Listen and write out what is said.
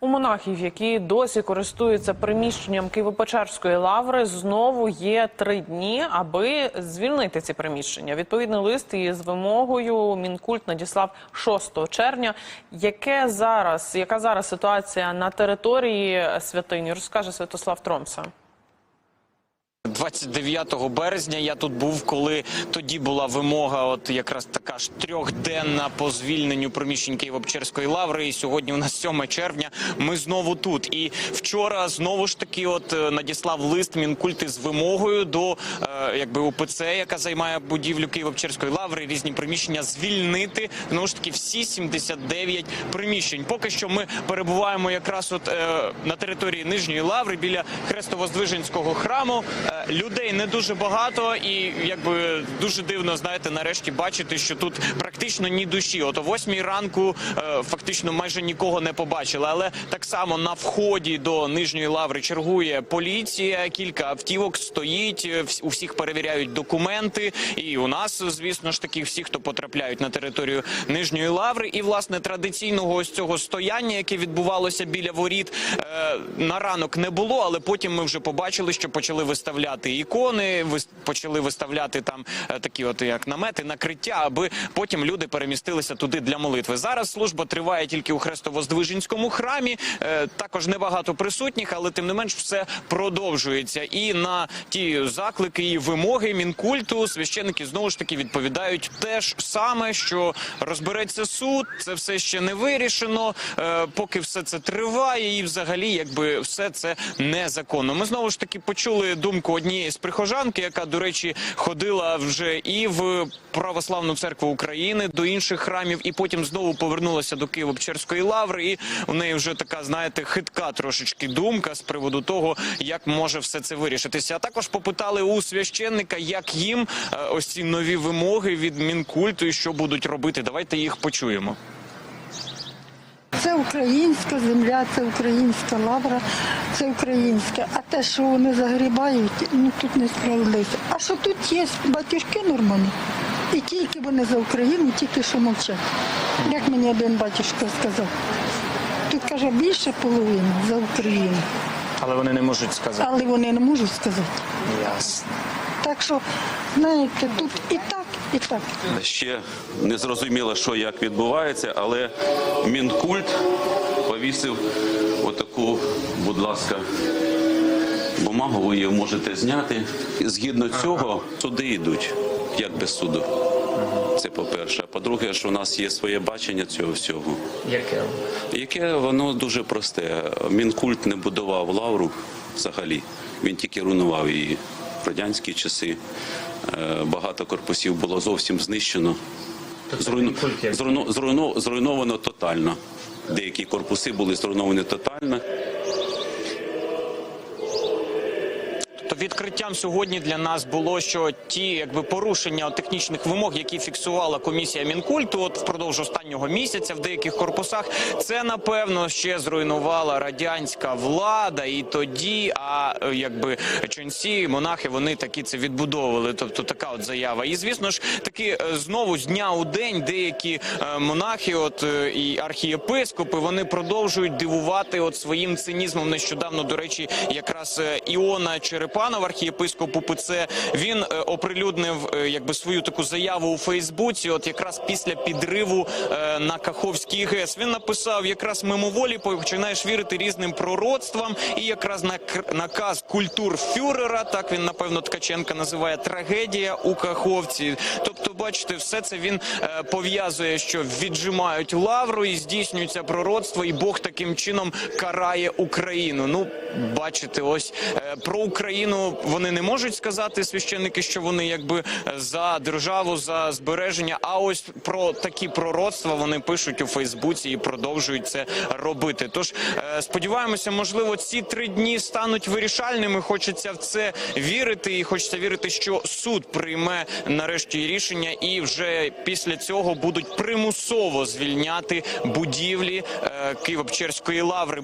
У монахів, які досі користуються приміщенням Києво-Печерської лаври, знову є три дні, аби звільнити ці приміщення. Відповідний лист із вимогою Мінкульт надіслав 6 червня. Яке зараз, яка зараз ситуація на території святині, розкаже Святослав Тромса. 29 березня я тут був, коли тоді була вимога, от якраз така ж трьохденна по звільненню приміщень Києво-Печерської лаври. І сьогодні у нас 7 червня. Ми знову тут. І вчора знову ж таки, от е, надіслав лист Мінкульти з вимогою до е, якби УПЦ, яка займає будівлю Києво-Печерської лаври, різні приміщення звільнити знову ж таки всі 79 приміщень. Поки що ми перебуваємо якраз от е, на території нижньої лаври біля Хрестово-Здвиженського храму. Е, людей не дуже багато, і якби дуже дивно, знаєте, нарешті бачити, що тут практично ні душі. От о восьмій ранку е, фактично майже нікого не побачили. Але так само на вході до нижньої лаври чергує поліція. Кілька автівок стоїть. е, У всіх перевіряють документи. І у нас, звісно ж таки, всі, хто потрапляють на територію нижньої лаври, і власне традиційного ось цього стояння, яке відбувалося біля воріт, е, на ранок не було, але потім ми вже побачили, що почали виставляти ікони, почали виставляти там е, такі, от як намети, накриття, аби потім люди перемістилися туди для молитви. Зараз служба триває тільки у Хрестово-Здвиженському храмі. Е, Також небагато присутніх, але тим не менш все продовжується. І на ті заклики і вимоги мінкульту священники знову ж таки відповідають те ж саме, що розбереться суд, це все ще не вирішено. е, Поки все це триває, і взагалі, якби все це незаконно. Ми знову ж таки почули думку однієї з прихожанки, яка, до речі, ходила вже і в православну церкву України до інших храмів, і потім знову повернулася до Києво-Печерської лаври. І у неї вже така, знаєте, хитка трошечки думка з приводу того, як може все це вирішитися. А також попитали у священника, як їм е, ось ці нові вимоги від мінкульту і що будуть робити. Давайте їх почуємо. Це українська земля, це українська лавра, це українське. А те, що вони загрібають, ну тут несправедливо. А що тут є батюшки нормальні? І тільки вони за Україну, тільки що мовчать. Як мені один батюшка сказав. Тут каже більше половини за Україну, Але вони не можуть сказати. але вони не можуть сказати. Ясно. Так що, знаєте, тут і так, і так. Ще не зрозуміло, що як відбувається, але Мінкульт повісив отаку, будь ласка, бумагу, ви її можете зняти. Згідно цього суди йдуть, як без суду. Це по-перше. А по-друге, що у нас є своє бачення цього всього. Яке? Яке воно дуже просте. Мінкульт не будував лавру взагалі. Він тільки руйнував її. В радянські часи е, багато корпусів було зовсім знищено. Зруйну... Зруйну... Зруйну... Зруйновано тотально. Деякі корпуси були зруйновані тотально. То відкриттям сьогодні для нас було, що ті якби порушення технічних вимог, які фіксувала комісія мінкульту, от впродовж останнього місяця в деяких корпусах, це напевно ще зруйнувала радянська влада, і тоді, а якби ченці, монахи, вони такі це відбудовували. Тобто така от заява. І звісно ж, таки е, знову з дня у день деякі е, монахи, от е, і архієпископи, вони продовжують дивувати от своїм цинізмом. Нещодавно, до речі, якраз Іона Черепанов, архієпископ УПЦ, він е, оприлюднив е, якби свою таку заяву у Фейсбуці. От якраз після підриву е, на Каховський ГЕС він написав: якраз мимоволі починаєш вірити різним пророцтвам, і якраз на наказ культурфюрера, так він напевно Ткаченка називає трагедія у Каховці. Тобто, бачите, все це він е, пов'язує, що віджимають лавру і здійснюється пророцтво, і Бог таким чином карає Україну. Ну, бачите, ось е, про Україну вони не можуть сказати священники, що вони якби е, за державу, за збереження. А ось про такі пророцтва вони пишуть у Фейсбуці і продовжують це робити. Тож сподіваємося, можливо, ці три дні стануть вирішальними. Хочеться в це вірити, і хочеться вірити, що суд прийме нарешті рішення, і вже після цього будуть примусово звільняти будівлі е, Києво-Печерської лаври.